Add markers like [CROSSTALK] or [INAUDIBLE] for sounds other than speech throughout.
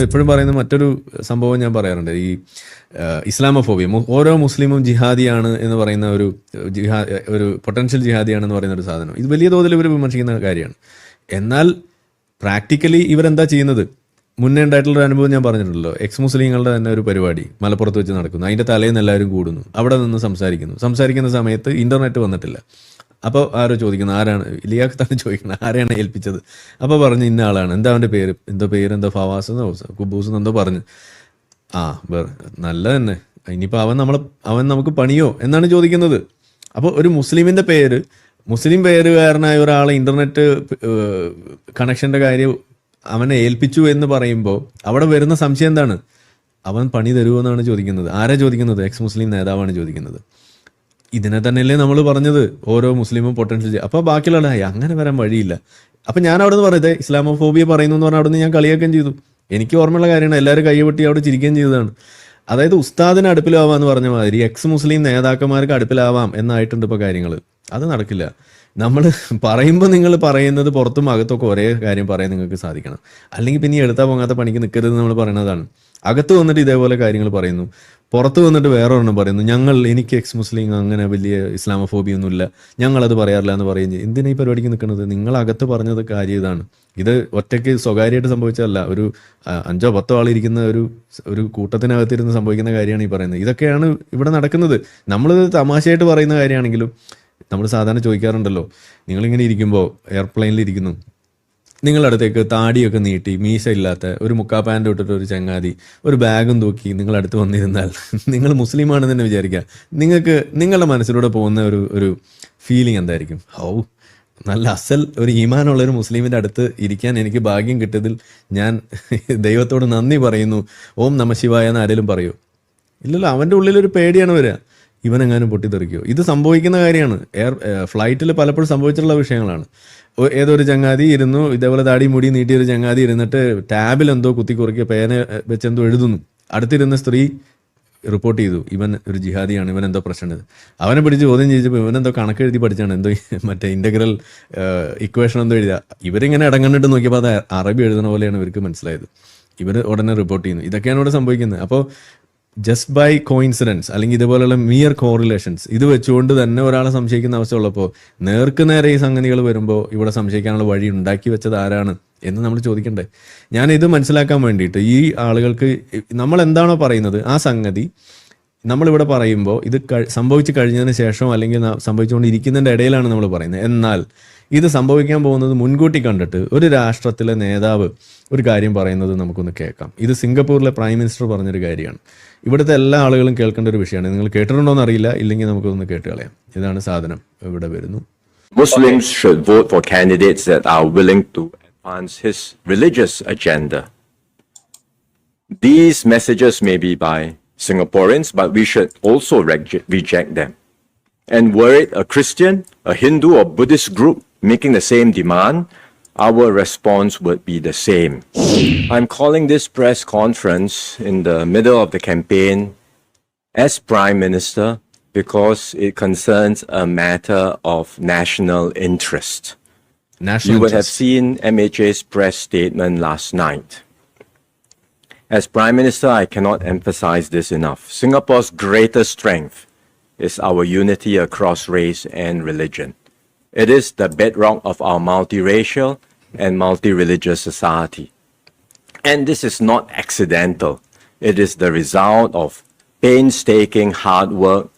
എപ്പോഴും പറയുന്ന മറ്റൊരു സംഭവം ഞാൻ പറയാറുണ്ട്. ഈ ഇസ്ലാമോഫോബിയ ഓരോ മുസ്ലിമും ജിഹാദിയാണ് എന്ന് പറയുന്ന ഒരു ജിഹാ ഒരു പൊട്ടൻഷ്യൽ ജിഹാദിയാണെന്ന് പറയുന്ന ഒരു സാധനം. ഇത് വലിയ തോതിൽ ഇവർ വിമർശിക്കുന്ന കാര്യമാണ്. എന്നാൽ പ്രാക്ടിക്കലി ഇവരെന്താ ചെയ്യുന്നത്? മുന്നേ ഉണ്ടായിട്ടുള്ള ഒരു അനുഭവം ഞാൻ പറഞ്ഞിട്ടുണ്ടല്ലോ. എക്സ് മുസ്ലിങ്ങളുടെ തന്നെ ഒരു പരിപാടി മലപ്പുറത്ത് വെച്ച് നടക്കുന്നു. അതിന്റെ തലേന്ന് എല്ലാവരും കൂടുന്നു. അവിടെ നിന്ന് സംസാരിക്കുന്നു. സംസാരിക്കുന്ന സമയത്ത് ഇന്റർനെറ്റ് വന്നിട്ടില്ല. അപ്പോൾ ആരോ ചോദിക്കുന്നത് ആരാണ്? ഇലിയാഖത്താണ് ചോദിക്കുന്നത് ആരെയാണ് ഏൽപ്പിച്ചത്? അപ്പോൾ പറഞ്ഞു ഇന്ന ആളാണ്. എന്താ അവന്റെ പേര്? എന്തോ പേര്? എന്തോ ഫവാസ് എന്നോ കുബൂസ് എന്നെന്തോ പറഞ്ഞു. ആ വേറെ നല്ല തന്നെ ഇനിയിപ്പോൾ അവൻ നമ്മളെ അവൻ നമുക്ക് പണിയോ എന്നാണ് ചോദിക്കുന്നത്. അപ്പോൾ ഒരു മുസ്ലിമിന്റെ പേര് മുസ്ലിം പേര് പേരുകാരനായ ഒരാളെ ഇന്റർനെറ്റ് കണക്ഷന്റെ കാര്യം അവനെ ഏൽപ്പിച്ചു എന്ന് പറയുമ്പോൾ അവിടെ വരുന്ന സംശയം എന്താണ്? അവൻ പണി തരുമോ എന്നാണ് ചോദിക്കുന്നത്. ആരാ ചോദിക്കുന്നത്? എക്സ് മുസ്ലിം നേതാവാണ് ചോദിക്കുന്നത്. ഇതിനെ തന്നെയല്ലേ നമ്മൾ പറഞ്ഞത്? ഓരോ മുസ്ലിമും പൊട്ടൻഷ്യൽ അപ്പോൾ ബാക്കിയുള്ള "ഹേയ്, അങ്ങനെ വരാൻ വഴിയില്ല. അപ്പം ഞാൻ അവിടെ നിന്ന് പറയുന്നത് ഇസ്ലാമോഫോബിയ പറയുന്നു എന്ന് പറഞ്ഞാൽ അവിടെ നിന്ന് ഞാൻ കളിയാക്കുകയും ചെയ്തു. എനിക്ക് ഓർമ്മയുള്ള കാര്യമാണ് എല്ലാവരും കൈവെട്ടി അവിടെ ചിരിക്കുകയും ചെയ്തതാണ്. അതായത് ഉസ്താദിന് അടുപ്പിലാവാന്ന് പറഞ്ഞ മാതിരി എക്സ് മുസ്ലിം നേതാക്കന്മാർക്ക് അടുപ്പിലാവാം എന്നായിട്ടുണ്ട് ഇപ്പോൾ കാര്യങ്ങൾ അത് നടക്കില്ല. നമ്മൾ പറയുമ്പോൾ നിങ്ങൾ പറയുന്നത് പുറത്തും അകത്തൊക്കെ ഒരേ കാര്യം പറയാൻ നിങ്ങൾക്ക് സാധിക്കണം. അല്ലെങ്കിൽ പിന്നെ എടുത്താൽ പോകാത്ത പണിക്ക് നിൽക്കരുത് നമ്മൾ പറയുന്നതാണ് അകത്ത് വന്നിട്ട് ഇതേപോലെ കാര്യങ്ങൾ പറയുന്നു. പുറത്ത് വന്നിട്ട് വേറെ ഒരെണ്ണം പറയുന്നു. ഞങ്ങൾ എനിക്ക് എക്സ് മുസ്ലിം അങ്ങനെ വലിയ ഇസ്ലാമോഫോബി ഒന്നുമില്ല ഞങ്ങളത് പറയാറില്ല എന്ന് പറയും എന്തിനാ ഈ പരിപാടിക്ക് നിൽക്കുന്നത്? നിങ്ങൾ അകത്ത് പറഞ്ഞത് കാര്യം ഇതാണ്. ഇത് ഒറ്റയ്ക്ക് സ്വകാര്യമായിട്ട് സംഭവിച്ചതല്ല. ഒരു അഞ്ചോ പത്തോ ആളിരിക്കുന്ന ഒരു ഒരു കൂട്ടത്തിനകത്തിരുന്ന് സംഭവിക്കുന്ന കാര്യമാണ് ഈ പറയുന്നത്. ഇതൊക്കെയാണ് ഇവിടെ നടക്കുന്നത്. നമ്മളിത് തമാശയായിട്ട് പറയുന്ന കാര്യമാണെങ്കിലും നമ്മൾ സാധാരണ ചോദിക്കാറുണ്ടല്ലോ. നിങ്ങളിങ്ങനെ ഇരിക്കുമ്പോൾ എയർപ്ലെയിനിൽ ഇരിക്കുന്നു. നിങ്ങളുടെ അടുത്തേക്ക് താടിയൊക്കെ നീട്ടി മീശ ഇല്ലാത്ത ഒരു മുക്കാ പാന്റ് ഇട്ടിട്ട് ഒരു ചങ്ങാതി ഒരു ബാഗും തൂക്കി നിങ്ങളുടെ അടുത്ത് വന്നിരുന്നാൽ നിങ്ങൾ മുസ്ലിമാണെന്ന് തന്നെ വിചാരിക്കുക നിങ്ങൾക്ക് നിങ്ങളുടെ മനസ്സിലൂടെ പോകുന്ന ഒരു ഒരു ഫീലിംഗ് എന്തായിരിക്കും? ഹൗ നല്ല അസൽ ഒരു ഈമാനുള്ള ഒരു മുസ്ലിമിന്റെ അടുത്ത് ഇരിക്കാൻ എനിക്ക് ഭാഗ്യം കിട്ടിയതിൽ ഞാൻ ദൈവത്തോട് നന്ദി പറയുന്നു. ഓം നമ ശിവായ എന്ന് ആരെങ്കിലും പറയൂ. ഇല്ലല്ലോ അവന്റെ ഉള്ളിലൊരു പേടിയാണ് വരിക. ഇവനെങ്ങാനും പൊട്ടിത്തെറിക്കോ ഇത് സംഭവിക്കുന്ന കാര്യമാണ്. എയർ ഫ്ലൈറ്റിൽ പലപ്പോഴും സംഭവിച്ചിട്ടുള്ള വിഷയങ്ങളാണ്. ഏതൊരു ചങ്ങാതി ഇരുന്നു ഇതേപോലെ താടി മുടി നീട്ടിയ ഒരു ചങ്ങാതി ഇരുന്നിട്ട് ടാബിൽ എന്തോ കുറയ്ക്കുക പേന വെച്ചെന്തോ എഴുതുന്നു. അടുത്തിരുന്ന സ്ത്രീ റിപ്പോർട്ട് ചെയ്തു ഇവൻ ഒരു ജിഹാദിയാണ് ഇവൻ എന്തോ പ്രശ്നമുണ്ട്. അവനെ പിടിച്ച് ചോദ്യം ചെയ്തപ്പോൾ ഇവൻ എന്തോ കണക്ക് എഴുതി പഠിച്ചാണ് എന്തോ മറ്റേ ഇന്റഗ്രൽ ഇക്വേഷൻ എന്തോ എഴുതുക ഇവരിങ്ങനെ ഇടങ്ങണ്ടിട്ട് നോക്കിയപ്പോൾ അത് അറബി എഴുതുന്ന പോലെയാണ് ഇവർക്ക് മനസ്സിലായത്. ഇവർ ഉടനെ റിപ്പോർട്ട് ചെയ്യുന്നു. ഇതൊക്കെയാണ് ഇവിടെ സംഭവിക്കുന്നത്. അപ്പോൾ ജസ്റ്റ് ബൈ കോയിൻസിഡൻസ് അല്ലെങ്കിൽ ഇതുപോലെയുള്ള മിയർ കോറിലേഷൻസ് ഇത് വെച്ചുകൊണ്ട് തന്നെ ഒരാളെ സംശയിക്കുന്ന അവസ്ഥ ഉള്ളപ്പോൾ നേർക്ക് നേരെ ഈ സംഗതികൾ വരുമ്പോൾ ഇവിടെ സംശയിക്കാനുള്ള വഴി ഉണ്ടാക്കി വെച്ചത് ആരാണ് എന്ന് നമ്മൾ ചോദിക്കണ്ടേ? ഞാൻ ഇത് മനസ്സിലാക്കാൻ വേണ്ടിയിട്ട് ഈ ആളുകൾക്ക് നമ്മൾ എന്താണോ പറയുന്നത് ആ സംഗതി നമ്മളിവിടെ പറയുമ്പോൾ ഇത് സംഭവിച്ചു കഴിഞ്ഞതിന് ശേഷം അല്ലെങ്കിൽ സംഭവിച്ചുകൊണ്ടിരിക്കുന്നതിന്റെ ഇടയിലാണ് നമ്മൾ പറയുന്നത്. എന്നാൽ ഇത് സംഭവിക്കാൻ പോകുന്നത് മുൻകൂട്ടി കണ്ടിട്ട് ഒരു രാഷ്ട്രത്തിലെ നേതാവ് ഒരു കാര്യം പറയുന്നത് നമുക്കൊന്ന് കേൾക്കാം ഇത് സിംഗപ്പൂരിലെ പ്രൈം മിനിസ്റ്റർ പറഞ്ഞൊരു കാര്യമാണ് ഇവിടുത്തെ എല്ലാ ആളുകളും കേൾക്കേണ്ട ഒരു വിഷയമാണ് നിങ്ങൾ കേട്ടിട്ടുണ്ടോ എന്നറിയില്ല ഇല്ലെങ്കിൽ നമുക്കൊന്ന് കേട്ട് കളയാം ഇതാണ് സാധനം ഇവിടെ വരുന്നു Muslims should vote for candidates that are willing to advance his religious agenda. These messages may be by Singaporeans, but we should also reject them. And were it a Christian, a Hindu, or Buddhist group making the same demand, our response would be the same. I'm calling this press conference in the middle of the campaign as Prime Minister because it concerns a matter of national interest. National you would interest. have seen MHA's press statement last night. As Prime Minister, I cannot emphasize this enough. Singapore's greatest strength is our unity across race and religion. It is the bedrock of our multiracial and multi-religious society. And this is not accidental. It is the result of painstaking hard work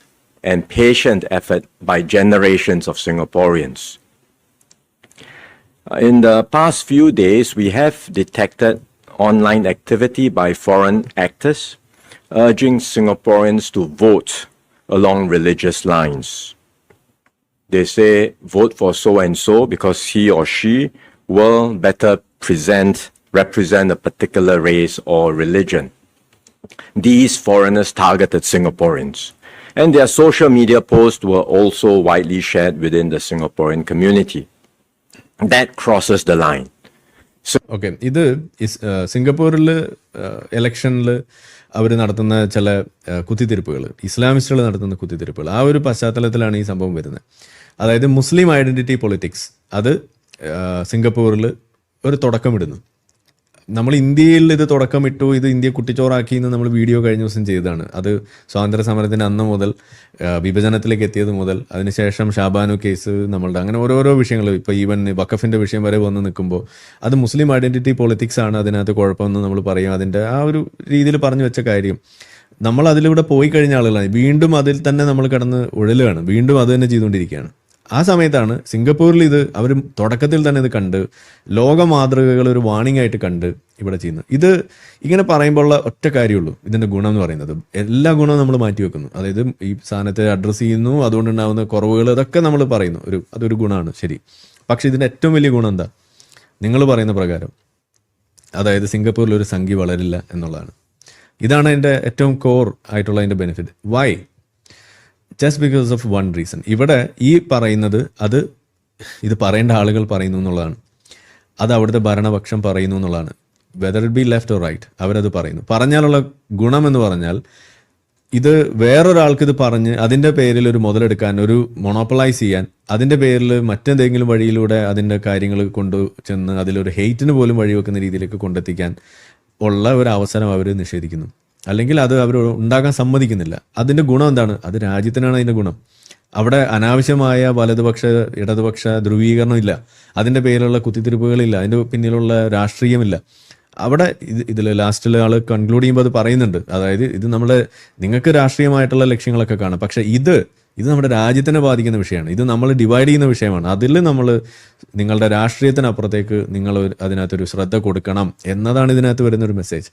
and patient effort by generations of Singaporeans. Uh, In the past few days, we have detected online activity by foreign actors urging Singaporeans to vote along religious lines They say vote for so and so because he or she will better present, represent a particular race or religion. These foreigners targeted Singaporeans, and their social media posts were also widely shared within the Singaporean community. That crosses the line. Okay ഇത് is- ആ, സിംഗപ്പൂരിൽ ഇലക്ഷനിൽ അവർ നടത്തുന്ന ചില കുത്തിത്തിരിപ്പുകൾ ഇസ്ലാമിസ്റ്റുകൾ നടത്തുന്ന കുത്തിത്തിരിപ്പുകൾ ആ ഒരു പശ്ചാത്തലത്തിലാണ് ഈ സംഭവം വരുന്നത് അതായത് മുസ്ലിം ഐഡന്റിറ്റി പൊളിറ്റിക്സ് അത് സിംഗപ്പൂരിൽ ഒരു തുടക്കമിടുന്നു. നമ്മൾ ഇന്ത്യയിൽ ഇത് തുടക്കമിട്ടു ഇത് ഇന്ത്യ കുട്ടിച്ചോറാക്കി എന്ന് നമ്മൾ വീഡിയോ കഴിഞ്ഞ ദിവസം ചെയ്തതാണ്. അത് സ്വാതന്ത്ര്യ സമരത്തിന് അന്ന് മുതൽ വിഭജനത്തിലേക്ക് എത്തിയത് മുതൽ അതിനുശേഷം ഷാബാനു കേസ് നമ്മളുടെ അങ്ങനെ ഓരോരോ വിഷയങ്ങൾ ഇപ്പോൾ ഈവൻ വഖഫിന്റെ വിഷയം വരെ വന്ന് നിൽക്കുമ്പോൾ അത് മുസ്ലിം ഐഡന്റിറ്റി പൊളിറ്റിക്സ് ആണ് അതിനകത്ത് കുഴപ്പമെന്ന് നമ്മൾ പറയും. അതിന്റെ ആ ഒരു രീതിയിൽ പറഞ്ഞു വെച്ച കാര്യം നമ്മൾ അതിലൂടെ പോയി കഴിഞ്ഞ ആളുകളാണ്. വീണ്ടും അതിൽ തന്നെ നമ്മൾ കിടന്ന് ഉഴലുകയാണ്. വീണ്ടും അത് തന്നെ ചെയ്തുകൊണ്ടിരിക്കുകയാണ്. ആ സമയത്താണ് സിംഗപ്പൂരിൽ ഇത് അവർ തുടക്കത്തിൽ തന്നെ ഇത് കണ്ട് ലോക മാതൃകകൾ ഒരു വാണിംഗ് ആയിട്ട് കണ്ട് ഇവിടെ ചെയ്യുന്നു ഇത് ഇങ്ങനെ പറയുമ്പോൾ ഉള്ള ഒറ്റ കാര്യമുള്ളൂ. ഇതിന്റെ ഗുണം എന്ന് പറയുന്നത്. എല്ലാ ഗുണവും നമ്മൾ മാറ്റി വെക്കുന്നു. അതായത് ഈ സാധനത്തെ അഡ്രസ്സ് ചെയ്യുന്നു അതുകൊണ്ടുണ്ടാകുന്ന കുറവുകൾ ഇതൊക്കെ നമ്മൾ പറയുന്നു. ഒരു അതൊരു ഗുണമാണ്. ശരി. പക്ഷേ ഇതിന്റെ ഏറ്റവും വലിയ ഗുണം എന്താ? നിങ്ങൾ പറയുന്ന പ്രകാരം. അതായത് സിംഗപ്പൂരിൽ ഒരു സംഖ്യ വളരില്ല എന്നുള്ളതാണ്. ഇതാണ് അതിന്റെ ഏറ്റവും കോർ ആയിട്ടുള്ള അതിന്റെ benefit why just because of one reason ഇവിടെ ഈ പറയുന്നത് അത് ഇത് പറയേണ്ട ആളുകൾ പറയുന്നു എന്നുള്ളതാണ്. അത് അവിടുത്തെ ഭരണപക്ഷം പറയുന്നു എന്നുള്ളതാണ്. Whether it be left or right അവരത് പറയുന്നു. പറഞ്ഞാലുള്ള ഗുണം എന്ന് പറഞ്ഞാൽ ഇത് വേറൊരാൾക്ക് ഇത് പറഞ്ഞ് അതിന്റെ പേരിൽ ഒരു മുതലെടുക്കാൻ ഒരു മൊണോപ്പളൈസ് ചെയ്യാൻ അതിന്റെ പേരിൽ മറ്റെന്തെങ്കിലും വഴിയിലൂടെ അതിന്റെ കാര്യങ്ങൾ കൊണ്ടു ചെന്ന് അതിലൊരു ഹെയ്റ്റിന് പോലും വഴിവെക്കുന്ന രീതിയിലേക്ക് കൊണ്ടെത്തിക്കാൻ ഉള്ള ഒരു അവസരം അവർ നിഷേധിക്കുന്നു. അല്ലെങ്കിൽ അത് അവർ ഉണ്ടാക്കാൻ സമ്മതിക്കുന്നില്ല. അതിന്റെ ഗുണം എന്താണ്? അത് രാജ്യത്തിനാണ് അതിന്റെ ഗുണം. അവിടെ അനാവശ്യമായ വലതുപക്ഷ ഇടതുപക്ഷ ധ്രുവീകരണം ഇല്ല. അതിന്റെ പേരിലുള്ള കുത്തിത്തിരിപ്പുകളില്ല അതിന്റെ പിന്നിലുള്ള രാഷ്ട്രീയമില്ല അവിടെ ഇത് ഇതിൽ ലാസ്റ്റിൽ ആൾ കൺക്ലൂഡ് ചെയ്യുമ്പോൾ അത് പറയുന്നുണ്ട്. അതായത് ഇത് നമ്മൾ നിങ്ങൾക്ക് രാഷ്ട്രീയമായിട്ടുള്ള ലക്ഷ്യങ്ങളൊക്കെ കാണാം. പക്ഷേ ഇത് ഇത് നമ്മുടെ രാജ്യത്തിനെ ബാധിക്കുന്ന വിഷയമാണ്. ഇത് നമ്മൾ ഡിവൈഡ് ചെയ്യുന്ന വിഷയമാണ്. അതിൽ നമ്മൾ നിങ്ങളുടെ രാഷ്ട്രീയത്തിനപ്പുറത്തേക്ക് നിങ്ങൾ അതിനകത്തൊരു ശ്രദ്ധ കൊടുക്കണം എന്നതാണ് ഇതിനകത്ത് വരുന്ന ഒരു മെസ്സേജ്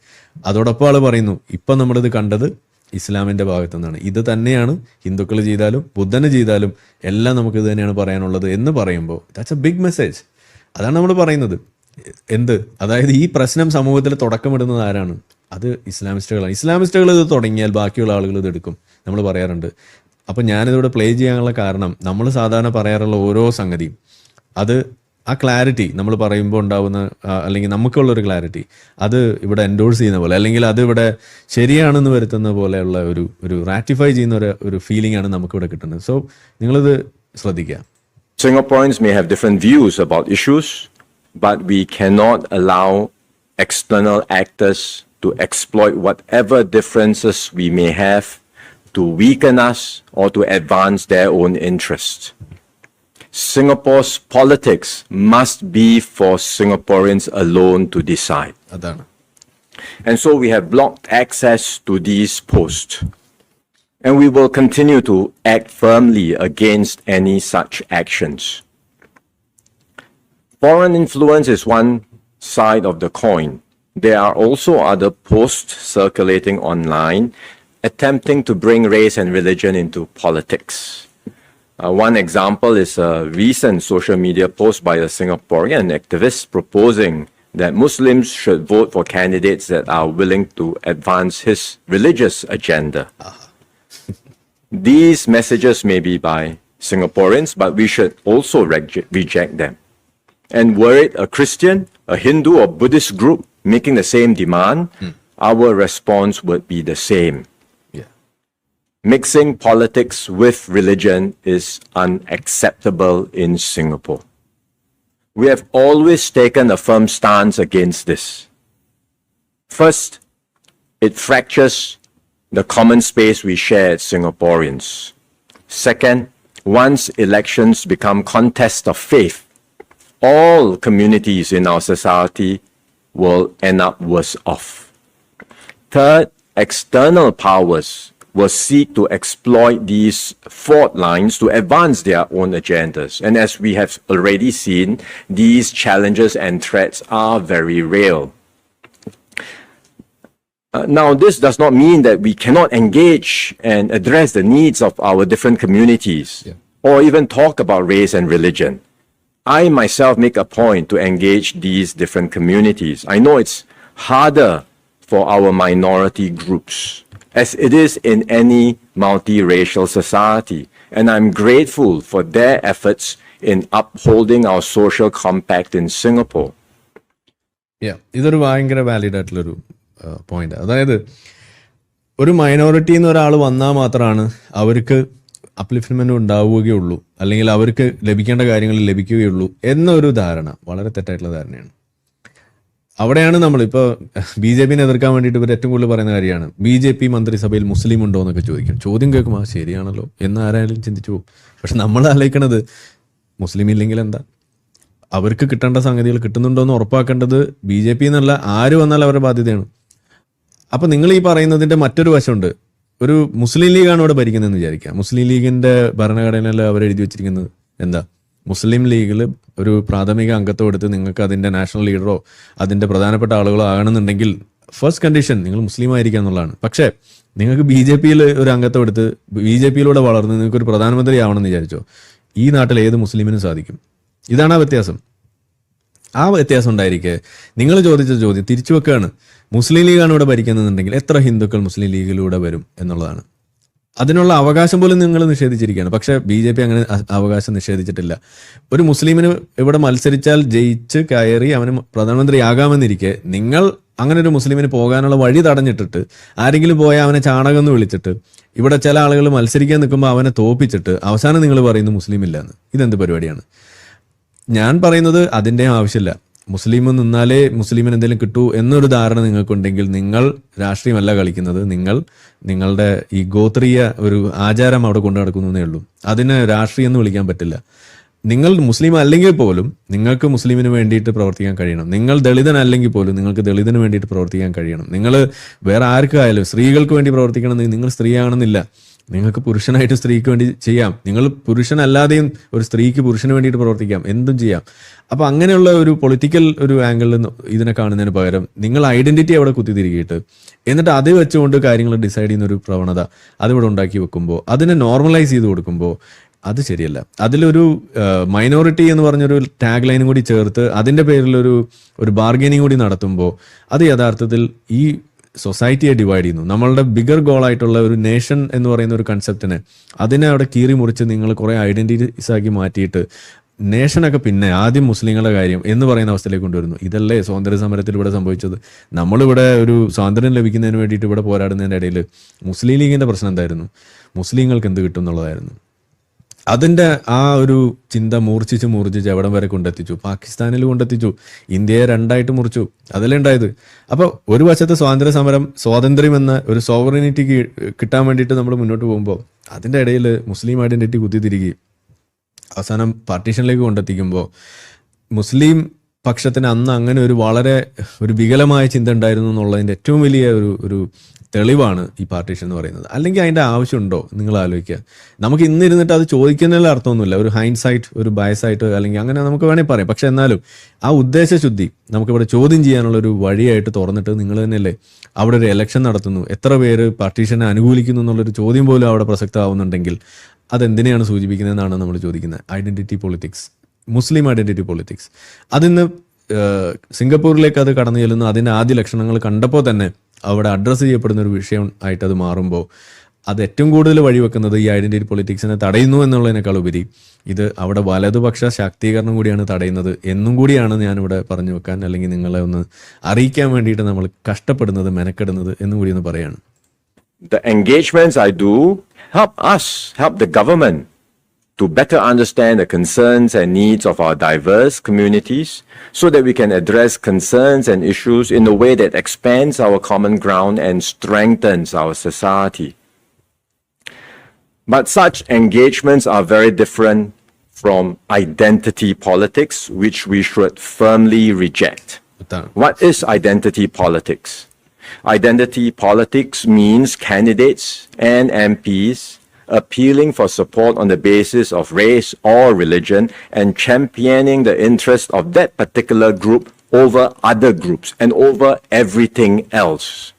അതോടൊപ്പം ആൾ പറയുന്നു ഇപ്പം നമ്മളിത് കണ്ടത് ഇസ്ലാമിന്റെ ഭാഗത്തു നിന്നാണ്. ഇത് തന്നെയാണ് ഹിന്ദുക്കൾ ചെയ്താലും ബുദ്ധന് ചെയ്താലും എല്ലാം നമുക്ക് ഇത് തന്നെയാണ് പറയാനുള്ളത് എന്ന് പറയുമ്പോൾ ദാറ്റ്സ് എ ബിഗ് മെസ്സേജ് അതാണ് നമ്മൾ പറയുന്നത്. എന്ത്? അതായത് ഈ പ്രശ്നം സമൂഹത്തിൽ തുടക്കമിടുന്നത് ആരാണ്? അത് ഇസ്ലാമിസ്റ്റുകളാണ്. ഇസ്ലാമിസ്റ്റുകൾ ഇത് തുടങ്ങിയാൽ ബാക്കിയുള്ള ആളുകൾ ഇത് എടുക്കും. നമ്മൾ പറയാറുണ്ട് അപ്പം ഞാനിതിവിടെ പ്ലേ ചെയ്യാനുള്ള കാരണം നമ്മൾ സാധാരണ പറയാറുള്ള ഓരോ സംഗതിയും. അത് ആ ക്ലാരിറ്റി നമ്മൾ പറയുമ്പോൾ ഉണ്ടാവുന്ന അല്ലെങ്കിൽ നമുക്കുള്ളൊരു ക്ലാരിറ്റി അത് ഇവിടെ എൻഡോഴ്സ് ചെയ്യുന്ന പോലെ അല്ലെങ്കിൽ അത് ഇവിടെ ശരിയാണെന്ന് വരുത്തുന്ന പോലെയുള്ള ഒരു ഒരു റാറ്റിഫൈ ചെയ്യുന്ന ഒരു ഒരു ഫീലിംഗ് ആണ് നമുക്കിവിടെ കിട്ടുന്നത്. സോ നിങ്ങളിത് ശ്രദ്ധിക്കുക. Singaporeans may have different views about issues, but we cannot allow external actors to exploit whatever differences we may have to weaken us or to advance their own interests. Singapore's politics must be for Singaporeans alone to decide. അതാണ് And so we have blocked access to these posts. And we will continue to act firmly against any such actions. Foreign influence is one side of the coin. There are also other posts circulating online attempting to bring race and religion into politics. Uh, one example is a recent social media post by a Singaporean activist proposing that Muslims should vote for candidates that are willing to advance his religious agenda. [LAUGHS] These messages may be by Singaporeans, but we should also rege- reject them. And were it a Christian, a Hindu, or Buddhist group making the same demand, our response would be the same. Mixing politics with religion is unacceptable in Singapore. We have always taken a firm stance against this. First, it fractures the common space we share as Singaporeans. Second, once elections become contests of faith, all communities in our society will end up worse off. Third, external powers will seek to exploit these fault lines to advance their own agendas. And as we have already seen, these challenges and threats are very real. Uh, now, this does not mean that we cannot engage and address the needs of our different communities or even talk about race and religion. I myself make a point to engage these different communities. I know it's harder for our minority groups, as it is in any multiracial society. And I'm grateful for their efforts in upholding our social compact in Singapore. Yeah. ഇതൊരു ഭയങ്കര valid ആയിട്ടുള്ളൊരു point അതായത് ഒരു മൈനോറിറ്റിയിൽ നിന്ന് ഒരാൾ വന്നാൽ മാത്രമാണ് അവർക്ക് അപ്ലിഫ്റ്റ്മെന്റ് ഉണ്ടാവുകയുള്ളൂ അല്ലെങ്കിൽ അവർക്ക് ലഭിക്കേണ്ട കാര്യങ്ങൾ ലഭിക്കുകയുള്ളൂ എന്നൊരു ധാരണ വളരെ തെറ്റായിട്ടുള്ള ധാരണയാണ് അവിടെയാണ് നമ്മൾ ഇപ്പോൾ ബി ജെ പിനെ എതിർക്കാൻ വേണ്ടിയിട്ട് ഇവർ ഏറ്റവും കൂടുതൽ പറയുന്ന കാര്യമാണ്. ബി ജെ പി മന്ത്രിസഭയിൽ മുസ്ലിം ഉണ്ടോ എന്നൊക്കെ ചോദിക്കും. ചോദ്യം കേൾക്കുമ്പോൾ ആ ശരിയാണല്ലോ. എന്ന് ആരായാലും ചിന്തിച്ചു പോകും. പക്ഷെ നമ്മൾ ആലോചിക്കണത് മുസ്ലിം ഇല്ലെങ്കിൽ എന്താ? അവർക്ക് കിട്ടേണ്ട സംഗതികൾ കിട്ടുന്നുണ്ടോ എന്ന് ഉറപ്പാക്കേണ്ടത് ബി ജെ പി എന്നല്ല ആര് വന്നാൽ അവരുടെ ബാധ്യതയാണ്. അപ്പൊ നിങ്ങൾ ഈ പറയുന്നതിന്റെ മറ്റൊരു വശമുണ്ട്. ഒരു മുസ്ലിം ലീഗാണ് ഇവിടെ ഭരിക്കുന്നതെന്ന് വിചാരിക്കുക. മുസ്ലിം ലീഗിന്റെ ഭരണഘടനയിൽ അവർ എഴുതി വെച്ചിരിക്കുന്നത്. എന്താ? മുസ്ലിം ലീഗിൽ ഒരു പ്രാഥമിക അംഗത്വം എടുത്ത് നിങ്ങൾക്ക് അതിന്റെ നാഷണൽ ലീഡറോ അതിന്റെ പ്രധാനപ്പെട്ട ആളുകളോ ആകണമെന്നുണ്ടെങ്കിൽ ഫസ്റ്റ് കണ്ടീഷൻ നിങ്ങൾ മുസ്ലിം ആയിരിക്കുക എന്നുള്ളതാണ്. പക്ഷേ നിങ്ങൾക്ക് ബി ജെ പിയിൽ ഒരു അംഗത്വം എടുത്ത് ബി ജെ പിയിലൂടെ വളർന്ന് നിങ്ങൾക്ക് ഒരു പ്രധാനമന്ത്രി ആവണമെന്ന് വിചാരിച്ചോ ഈ നാട്ടിൽ ഏത് മുസ്ലിമിനും സാധിക്കും? ഇതാണ് ആ വ്യത്യാസം. ആ വ്യത്യാസം ഉണ്ടായിരിക്കെ. നിങ്ങൾ ചോദിച്ച ചോദ്യം തിരിച്ചു വെക്കുകയാണ് മുസ്ലിം ലീഗാണ് ഇവിടെ ഭരിക്കുന്നതെന്നുണ്ടെങ്കിൽ എത്ര ഹിന്ദുക്കൾ മുസ്ലിം ലീഗിലൂടെ വരും എന്നുള്ളതാണ്. അതിനുള്ള അവകാശം പോലും നിങ്ങൾ നിഷേധിച്ചിരിക്കുകയാണ്. പക്ഷെ ബി ജെ പി അങ്ങനെ അവകാശം നിഷേധിച്ചിട്ടില്ല. ഒരു മുസ്ലിമിന് ഇവിടെ മത്സരിച്ചാൽ ജയിച്ച് കയറി അവന് പ്രധാനമന്ത്രിയാകാമെന്നിരിക്കെ നിങ്ങൾ അങ്ങനെ ഒരു മുസ്ലിമിന് പോകാനുള്ള വഴി തടഞ്ഞിട്ടിട്ട് ആരെങ്കിലും പോയാൽ അവനെ ചാണകം എന്ന് വിളിച്ചിട്ട് ഇവിടെ ചില ആളുകൾ മത്സരിക്കാൻ നിൽക്കുമ്പോൾ അവനെ തോപ്പിച്ചിട്ട് അവസാനം നിങ്ങൾ പറയുന്നു മുസ്ലിം ഇല്ല എന്ന് ഇതെന്ത് പരിപാടിയാണ്? ഞാൻ പറയുന്നത് അതിന്റെ ആവശ്യമില്ല. മുസ്ലിം നിന്നാലേ മുസ്ലിമിന് എന്തെങ്കിലും കിട്ടൂ എന്നൊരു ധാരണ നിങ്ങൾക്കുണ്ടെങ്കിൽ നിങ്ങൾ രാഷ്ട്രീയമല്ല കളിക്കുന്നത്. നിങ്ങൾ നിങ്ങളുടെ ഈ ഗോത്രീയ ഒരു ആചാരം അവിടെ കൊണ്ടു നടക്കുന്നേ ഉള്ളൂ. അതിന് രാഷ്ട്രീയം എന്ന് വിളിക്കാൻ പറ്റില്ല. നിങ്ങൾ മുസ്ലിം അല്ലെങ്കിൽ പോലും നിങ്ങൾക്ക് മുസ്ലിമിന് വേണ്ടിയിട്ട് പ്രവർത്തിക്കാൻ കഴിയണം. നിങ്ങൾ ദളിതനല്ലെങ്കിൽ പോലും നിങ്ങൾക്ക് ദളിതന് വേണ്ടിയിട്ട് പ്രവർത്തിക്കാൻ കഴിയണം. നിങ്ങൾ വേറെ ആർക്കായാലും സ്ത്രീകൾക്ക് വേണ്ടി പ്രവർത്തിക്കണമെന്ന് നിങ്ങൾ സ്ത്രീയാണെന്നില്ല. നിങ്ങൾക്ക് പുരുഷനായിട്ട് സ്ത്രീക്ക് വേണ്ടി ചെയ്യാം. നിങ്ങൾ പുരുഷനല്ലാതെയും ഒരു സ്ത്രീക്ക് പുരുഷന് വേണ്ടിയിട്ട് പ്രവർത്തിക്കാം. എന്തും ചെയ്യാം. അപ്പൊ അങ്ങനെയുള്ള ഒരു പൊളിറ്റിക്കൽ ഒരു ആംഗിളിൽ നിന്ന് ഇതിനെ കാണുന്നതിന് പകരം നിങ്ങൾ ഐഡന്റിറ്റി അവിടെ കുത്തിത്തിരിക്കിയിട്ട് എന്നിട്ട് അത് വെച്ചുകൊണ്ട് കാര്യങ്ങൾ ഡിസൈഡ് ചെയ്യുന്ന ഒരു പ്രവണത അതിവിടെ ഉണ്ടാക്കി വെക്കുമ്പോൾ അതിനെ നോർമലൈസ് ചെയ്ത് കൊടുക്കുമ്പോൾ അത് ശരിയല്ല. അതിലൊരു മൈനോറിറ്റി എന്ന് പറഞ്ഞൊരു ടാഗ് ലൈനും കൂടി ചേർത്ത് അതിന്റെ പേരിലൊരു ഒരു ബാർഗൈനിങ് കൂടി നടത്തുമ്പോൾ അത് യഥാർത്ഥത്തിൽ ഈ സൊസൈറ്റിയെ ഡിവൈഡ് ചെയ്യുന്നു. നമ്മളുടെ ബിഗർ ഗോൾ ആയിട്ടുള്ള ഒരു നേഷൻ എന്ന് പറയുന്ന ഒരു കൺസെപ്റ്റിനെ അതിനെ അവിടെ കീറി മുറിച്ച് നിങ്ങൾ കുറേ ഐഡന്റിറ്റീസ് ആക്കി മാറ്റിയിട്ട് നേഷനൊക്കെ പിന്നെ ആദ്യം മുസ്ലിങ്ങളുടെ കാര്യം എന്ന് പറയുന്ന അവസ്ഥയിലേക്ക് കൊണ്ടുവരുന്നു. ഇതല്ലേ സ്വാതന്ത്ര്യ സമരത്തിൽ ഇവിടെ സംഭവിച്ചത്? നമ്മളിവിടെ ഒരു സ്വാതന്ത്ര്യം ലഭിക്കുന്നതിന് വേണ്ടിയിട്ട് ഇവിടെ പോരാടുന്നതിന്റെ ഇടയിൽ മുസ്ലിം ലീഗിന്റെ പ്രശ്നം എന്തായിരുന്നു? മുസ്ലിങ്ങൾക്ക് എന്ത് കിട്ടും എന്നുള്ളതായിരുന്നു. അതിന്റെ ആ ഒരു ചിന്ത മൂർച്ഛിച്ച് മൂർച്ഛിച്ച് എവിടം വരെ കൊണ്ടെത്തിച്ചു? പാകിസ്ഥാനിൽ കൊണ്ടെത്തിച്ചു. ഇന്ത്യയെ രണ്ടായിട്ട് മുറിച്ചു. അതല്ലേ ഉണ്ടായത്? അപ്പോൾ ഒരു വശത്ത് സ്വാതന്ത്ര്യ സമരം സ്വാതന്ത്ര്യം എന്ന ഒരു സോവറിനിറ്റി കിട്ടാൻ വേണ്ടിയിട്ട് നമ്മൾ മുന്നോട്ട് പോകുമ്പോൾ അതിന്റെ ഇടയിൽ മുസ്ലിം ഐഡന്റിറ്റി കുത്തിത്തിരികെ അവസാനം പാർട്ടീഷനിലേക്ക് കൊണ്ടെത്തിക്കുമ്പോൾ മുസ്ലിം പക്ഷത്തിന് അന്ന് അങ്ങനെ ഒരു വളരെ ഒരു വികലമായ ചിന്ത ഉണ്ടായിരുന്നു എന്നുള്ളതിന്റെ ഏറ്റവും വലിയ ഒരു ഒരു തെളിവാണ് ഈ പാർട്ടീഷൻ എന്ന് പറയുന്നത്. അല്ലെങ്കിൽ അതിന്റെ ആവശ്യമുണ്ടോ? നിങ്ങൾ ആലോചിക്കുക. നമുക്ക് ഇന്ന് ഇരുന്നിട്ട് അത് ചോദിക്കുന്നതിൽ അർത്ഥമൊന്നുമില്ല. ഒരു ഹൈൻസൈറ്റ് ഒരു ബയസായിട്ട് അല്ലെങ്കിൽ അങ്ങനെ നമുക്ക് വേണമെങ്കിൽ പറയാം. പക്ഷെ എന്നാലും ആ ഉദ്ദേശശുദ്ധി നമുക്കിവിടെ ചോദ്യം ചെയ്യാനുള്ള ഒരു വഴിയായിട്ട് തുറന്നിട്ട് നിങ്ങൾ തന്നെയല്ലേ അവിടെ ഒരു ഇലക്ഷൻ നടത്തുന്നു. എത്ര പേര് പാർട്ടീഷനെ അനുകൂലിക്കുന്നു എന്നുള്ളൊരു ചോദ്യം പോലും അവിടെ പ്രസക്തമാവുന്നുണ്ടെങ്കിൽ അതെന്തിനെയാണ് സൂചിപ്പിക്കുന്നതെന്നാണ് നമ്മൾ ചോദിക്കുന്നത്. Identity politics Muslim identity politics അതിന്ന് സിംഗപ്പൂരിലേക്ക് അത് കടന്നു ചെല്ലുന്ന അതിന്റെ ആദ്യ ലക്ഷണങ്ങൾ കണ്ടപ്പോൾ തന്നെ അവിടെ അഡ്രസ്സ് ചെയ്യപ്പെടുന്ന ഒരു വിഷയം ആയിട്ട് അത് മാറുമ്പോൾ അത് ഏറ്റവും കൂടുതൽ വഴിവെക്കുന്നത് ഈ ഐഡന്റിറ്റി പൊളിറ്റിക്സിനെ തടയുന്നു എന്നുള്ളതിനേക്കാൾ ഉപരി ഇത് അവിടെ വലതുപക്ഷ ശാക്തീകരണം കൂടിയാണ് തടയുന്നത് എന്നും കൂടിയാണ് ഞാനിവിടെ പറഞ്ഞു വെക്കാൻ അല്ലെങ്കിൽ നിങ്ങളെ ഒന്ന് അറിയിക്കാൻ വേണ്ടിയിട്ട് നമ്മൾ കഷ്ടപ്പെടുന്നത് മെനക്കെടുന്നത് എന്നും കൂടി ഒന്ന് പറയാണ്. The engagements I do help us, help the government to better understand the concerns and needs of our diverse communities so that we can address concerns and issues in a way that expands our common ground and strengthens our society. But such engagements are very different from identity politics, which we should firmly reject. What is identity politics? Identity politics means candidates and MPs appealing for support on the basis of race or religion, and championing the interests of that particular group over other groups and over everything else.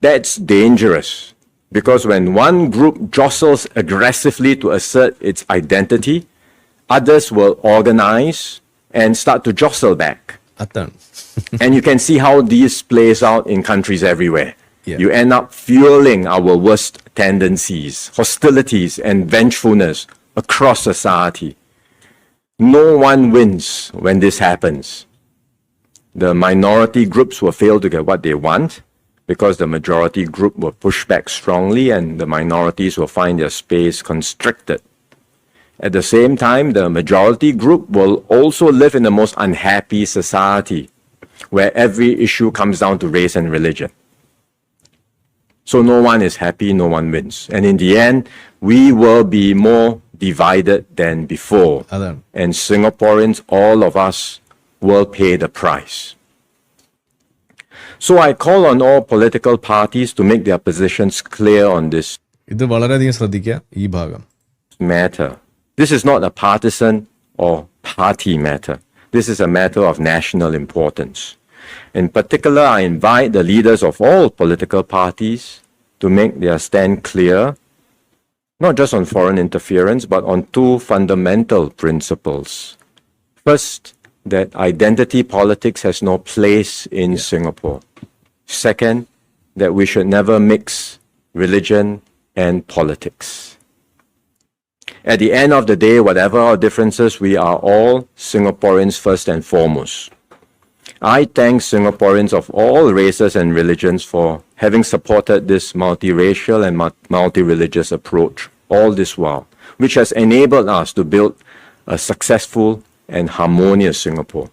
That's dangerous because when one group jostles aggressively to assert its identity, others will organize and start to jostle back. and you can see how this plays out in countries everywhere. Yeah. You end up fueling our worst tendencies, hostilities, and vengefulness across society. No one wins when this happens. The minority groups will fail to get what they want because the majority group will push back strongly and the minorities will find their space constricted. At the same time, the majority group will also live in the most unhappy society where every issue comes down to race and religion. So no one is happy, no one wins. And in the end, we will be more divided than before. അതാണ് And Singaporeans, all of us, will pay the price. So I call on all political parties to make their positions clear on this ഇത് വളരെയധികം ശ്രദ്ധിക്കുക ഈ ഭാഗം matter. This is not a partisan or party matter. This is a matter of national importance. In particular, I invite the leaders of all political parties to make their stand clear, not just on foreign interference, but on two fundamental principles. First, that identity politics has no place in Singapore. Second, that we should never mix religion and politics. At the end of the day, whatever our differences, we are all Singaporeans first and foremost. I thank Singaporeans of all races and religions for having supported this multiracial and multi religious approach all this while, which has enabled us to build a successful and harmonious Singapore.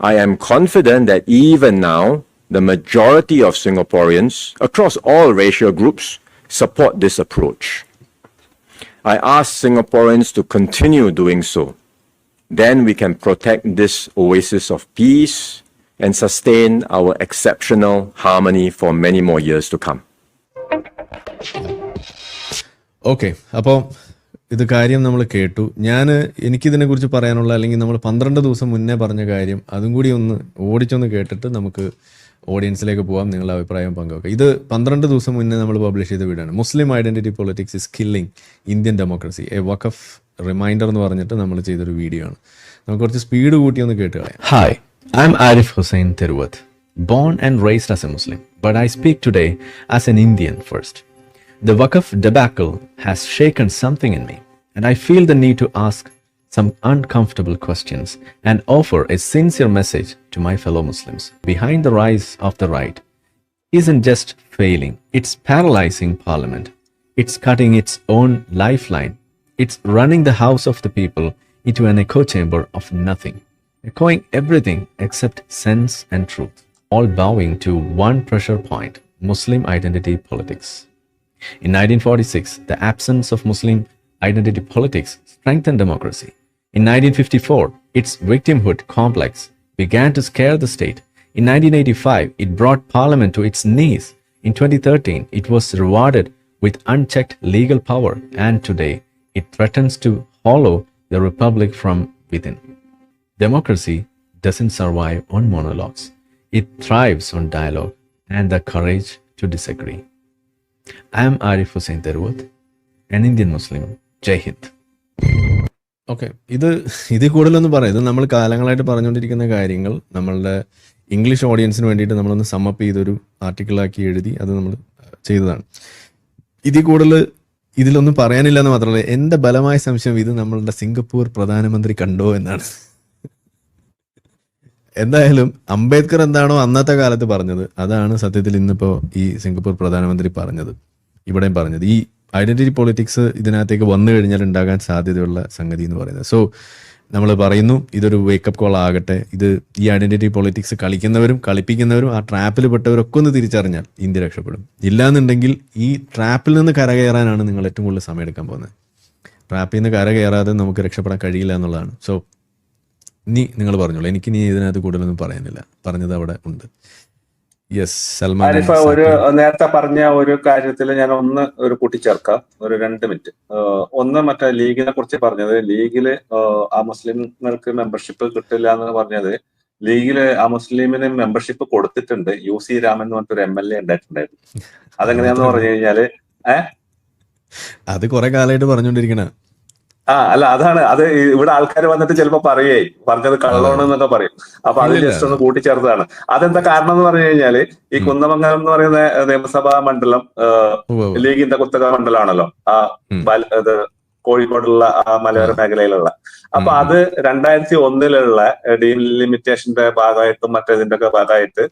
I am confident that even now, the majority of Singaporeans across all racial groups support this approach. I ask Singaporeans to continue doing so. Then we can protect this oasis of peace and sustain our exceptional harmony for many more years to come. Okay അപ്പോൾ ഇത് കാര്യം നമ്മൾ കേട്ടു. ഞാൻ എനിക്കിതിനെ കുറിച്ച് പറയാനുള്ള അല്ലെങ്കിൽ നമ്മൾ പന്ത്രണ്ട് ദിവസം മുന്നേ പറഞ്ഞ കാര്യം അതും കൂടി ഒന്ന് ഓടിച്ചൊന്ന് കേട്ടിട്ട് നമുക്ക് ഓഡിയൻസിലേക്ക് പോകാം നിങ്ങളുടെ അഭിപ്രായം പങ്കുവെക്കാം. ഇത് പന്ത്രണ്ട് ദിവസം മുന്നേ നമ്മൾ പബ്ലിഷ് ചെയ്ത വീടാണ്. Muslim identity politics is killing Indian democracy a Waqf reminder എന്ന് പറഞ്ഞിട്ട് നമ്മൾ ചെയ്തൊരു വീഡിയോ ആണ് നമുക്ക് കുറച്ച് സ്പീഡ് കൂട്ടി ഒന്ന് കേട്ട് കളയാം Hi, I'm Arif Hussain Tiruvat, born and raised as a Muslim, but I speak today as an Indian first. The Waqf debacle has shaken something in me, and I feel the need to ask some uncomfortable questions and offer a sincere message to my fellow Muslims. Behind the rise of the right isn't just failing, it's paralyzing Parliament. It's cutting its own lifeline. it's running the House of the People into an echo chamber of nothing, echoing everything except sense and truth, all bowing to one pressure point Muslim identity politics. In 1946, the absence of Muslim identity politics strengthened democracy. In 1954, its victimhood complex began to scare the state. In 1985, it brought parliament to its knees. In 2013, it was rewarded with unchecked legal power, and today it threatens to hollow the republic from within. Democracy doesn't survive on monologues, it thrives on dialogue and the courage to disagree. I am Arif Hussain Terwat, an Indian Muslim. Jai Hind. Okay ഇത് ഇത് കൂടുതലൊന്നും പറയാം ഇത് നമ്മൾ കാലങ്ങളായിട്ട് പറഞ്ഞുകൊണ്ടിരിക്കുന്ന കാര്യങ്ങൾ നമ്മളുടെ ഇംഗ്ലീഷ് ഓഡിയൻസിന് വേണ്ടിയിട്ട് നമ്മളൊന്ന് സമ്മപ്പ് ചെയ്തൊരു ആർട്ടിക്കിളാക്കി എഴുതി അത് നമ്മൾ ചെയ്തതാണ് ഇതിൽ കൂടുതൽ ഇതിലൊന്നും പറയാനില്ല എന്ന് മാത്രമല്ല എന്റെ ബലമായ സംശയം ഇത് നമ്മളുടെ സിംഗപ്പൂർ പ്രധാനമന്ത്രി കണ്ടോ എന്നാണ്. എന്തായാലും അംബേദ്കർ എന്താണോ അന്നത്തെ കാലത്ത് പറഞ്ഞത് അതാണ് സത്യത്തിൽ ഇന്നിപ്പോ ഈ സിംഗപ്പൂർ പ്രധാനമന്ത്രി പറഞ്ഞത്. ഇവിടെയും പറഞ്ഞത്. ഈ ഐഡന്റിറ്റി പൊളിറ്റിക്സ് ഇതിനകത്തേക്ക് വന്നു കഴിഞ്ഞാൽ ഉണ്ടാകാൻ സാധ്യതയുള്ള സംഗതി എന്ന് പറയുന്നത്. സോ നമ്മൾ പറയുന്നു ഇതൊരു വേക്കപ്പ് കോൾ ആകട്ടെ. ഇത് ഈ ഐഡന്റിറ്റി പൊളിറ്റിക്സ് കളിക്കുന്നവരും കളിപ്പിക്കുന്നവരും ആ ട്രാപ്പിൽ പെട്ടവരൊക്കെ ഒന്ന് തിരിച്ചറിഞ്ഞാൽ ഇന്ത്യ രക്ഷപ്പെടും. ഇല്ലാന്നുണ്ടെങ്കിൽ ഈ ട്രാപ്പിൽ നിന്ന് കരകയറാനാണ് നിങ്ങൾ ഏറ്റവും കൂടുതൽ സമയം എടുക്കാൻ പോകുന്നത്. ട്രാപ്പിൽ നിന്ന് കരകയറാതെ നമുക്ക് രക്ഷപ്പെടാൻ കഴിയില്ല എന്നുള്ളതാണ്. സോ നീ നിങ്ങൾ പറഞ്ഞോളൂ. എനിക്ക് നീ ഇതിനകത്ത് കൂടുതലൊന്നും പറയാനില്ല. പറഞ്ഞത് അവിടെ ഉണ്ട്. ആരിഫ ഒരു നേരത്തെ പറഞ്ഞ ഒരു കാര്യത്തിൽ ഞാൻ ഒന്ന് ഒരു കൂട്ടിച്ചേർക്കാം. ഒരു രണ്ട് മിനിറ്റ്. ഒന്ന് മറ്റേ ലീഗിനെ കുറിച്ച് പറഞ്ഞത്. ലീഗിൽ ആ മുസ്ലിങ്ങൾക്ക് മെമ്പർഷിപ്പ് കിട്ടില്ല എന്ന് പറഞ്ഞത്. ലീഗിൽ ആ മുസ്ലിമിന് മെമ്പർഷിപ്പ് കൊടുത്തിട്ടുണ്ട്. യു സി രാമൻ എന്ന് പറഞ്ഞിട്ട് ഒരു എം എൽ എ ഉണ്ടായിട്ടുണ്ടായിരുന്നു. അതെങ്ങനെയാന്ന് പറഞ്ഞു കഴിഞ്ഞാൽ അത് കുറെ കാലമായിട്ട് പറഞ്ഞുകൊണ്ടിരിക്കണ. ആ അല്ല അതാണ്. അത് ഇവിടെ ആൾക്കാർ വന്നിട്ട് ചിലപ്പോ പറയേ പറഞ്ഞത് കള്ളോണ് എന്നൊക്കെ പറയും. അപ്പൊ അത് ജസ്റ്റ് ഒന്ന് കൂട്ടിച്ചേർത്തതാണ്. അതെന്താ കാരണം എന്ന് പറഞ്ഞു കഴിഞ്ഞാൽ ഈ കുന്നമംഗലം എന്ന് പറയുന്ന നിയമസഭാ മണ്ഡലം ലീഗ് ലീഗിന്റെ കുത്തക മണ്ഡലമാണല്ലോ ആ കോഴിക്കോടുള്ള ആ മലയോര മേഖലയിലുള്ള. അപ്പൊ അത് രണ്ടായിരത്തി ഒന്നിലുള്ള ഡീലിമിറ്റേഷന്റെ ഭാഗമായിട്ടും മറ്റേതിന്റെ ഒക്കെ ഭാഗമായിട്ട്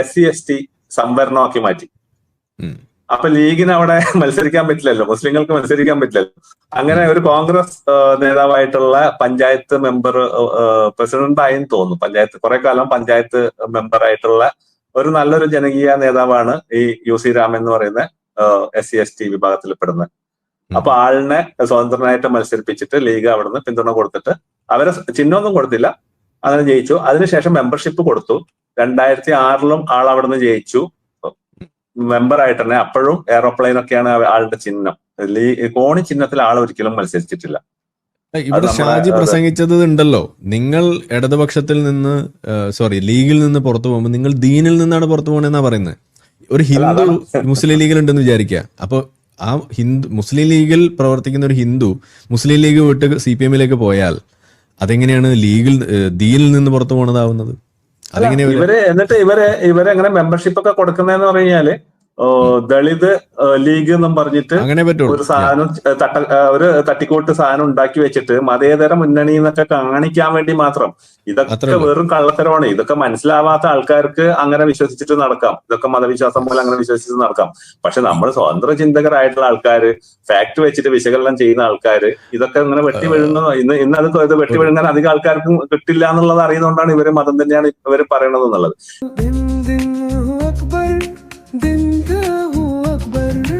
എസ് സി എസ് ടി സംവരണമാക്കി മാറ്റി. അപ്പൊ ലീഗിന് അവിടെ മത്സരിക്കാൻ പറ്റില്ലല്ലോ. മുസ്ലിങ്ങൾക്ക് മത്സരിക്കാൻ പറ്റില്ലല്ലോ. അങ്ങനെ ഒരു കോൺഗ്രസ് നേതാവായിട്ടുള്ള പഞ്ചായത്ത് മെമ്പർ പ്രസിഡന്റ് ആയെന്ന് തോന്നുന്നു. പഞ്ചായത്ത് കുറെ കാലം പഞ്ചായത്ത് മെമ്പർ ആയിട്ടുള്ള ഒരു നല്ലൊരു ജനകീയ നേതാവാണ് ഈ യു സി രാമൻ എന്ന് പറയുന്ന എസ് സി എസ് ടി വിഭാഗത്തിൽ പെടുന്നത് അപ്പൊ ആളിനെ സ്വതന്ത്രനായിട്ട് മത്സരിപ്പിച്ചിട്ട് ലീഗ് അവിടുന്ന് പിന്തുണ കൊടുത്തിട്ട് അവരെ ചിഹ്നമൊന്നും കൊടുത്തില്ല. അങ്ങനെ ജയിച്ചു. അതിനുശേഷം മെമ്പർഷിപ്പ് കൊടുത്തു. രണ്ടായിരത്തി ആറിലും ആൾ അവിടുന്ന് ജയിച്ചു. മെമ്പർ ആയിട്ട് തന്നെ അപ്പോഴും എയറോപ്ലെയിൻ ഒക്കെയാണ് ആളുടെ ചിഹ്നം. ലീ- കോണി ചിഹ്നത്തിൽ ആൾ ഒരിക്കലും മത്സരിച്ചിട്ടില്ല. ഇവിടെ ഷാജി പ്രസംഗിച്ചത് ഉണ്ടല്ലോ. നിങ്ങൾ ഇടതുപക്ഷത്തിൽ നിന്ന് സോറി ലീഗിൽ നിന്ന് പുറത്തു പോകുമ്പോൾ നിങ്ങൾ ദീനിൽ നിന്നാണ് പുറത്തു പോകണെന്നാ പറയുന്നത് ഒരു ഹിന്ദു മുസ്ലിം ലീഗിൽ ഉണ്ടെന്ന് വിചാരിക്കുക അപ്പൊ ആ ഹിന്ദു മുസ്ലിം ലീഗിൽ പ്രവർത്തിക്കുന്ന ഒരു ഹിന്ദു മുസ്ലിം ലീഗ് വിട്ട് സി പി എമ്മിലേക്ക് പോയാൽ അതെങ്ങനെയാണ് ലീഗിൽ ദീനിൽ നിന്ന് പുറത്തു പോണതാവുന്നത്? അതെങ്ങനെയാണ്? ഇവർ എന്നിട്ട് ഇവരെ ഇവരെങ്ങനെ മെമ്പർഷിപ്പ് ഒക്കെ കൊടുക്കുന്നതെന്ന് പറഞ്ഞു കഴിഞ്ഞാൽ ദളിത് ലീഗ് എന്നും പറഞ്ഞിട്ട് ഒരു സാധനം തട്ട ഒരു തട്ടിക്കൂട്ട് സാധനം ഉണ്ടാക്കി വെച്ചിട്ട് മതേതര മുന്നണി എന്നൊക്കെ കാണിക്കാൻ വേണ്ടി മാത്രം. ഇതൊക്കെ. വെറും കള്ളത്തരമാണ്. ഇതൊക്കെ മനസ്സിലാവാത്ത ആൾക്കാർക്ക് അങ്ങനെ വിശ്വസിച്ചിട്ട് നടക്കാം. ഇതൊക്കെ മതവിശ്വാസം പോലെ അങ്ങനെ വിശ്വസിച്ചിട്ട് നടക്കാം. പക്ഷെ നമ്മൾ സ്വതന്ത്ര ചിന്തകരായിട്ടുള്ള ആൾക്കാര് ഫാക്ട് വെച്ചിട്ട് വിശകലനം ചെയ്യുന്ന ആൾക്കാര് ഇതൊക്കെ ഇങ്ങനെ വെട്ടി വീഴുന്ന ഇന്ന് ഇന്ന് അത് ഇത് വെട്ടി വീഴുന്ന അധികം ആൾക്കാർക്കും കിട്ടില്ല എന്നുള്ളത് അറിയുന്നതുകൊണ്ടാണ് ഇവർ മതം തന്നെയാണ് ഇവർ പറയണത് എന്നുള്ളത്. दिन दिन हूँ अकबर दिन का हूँ अकबर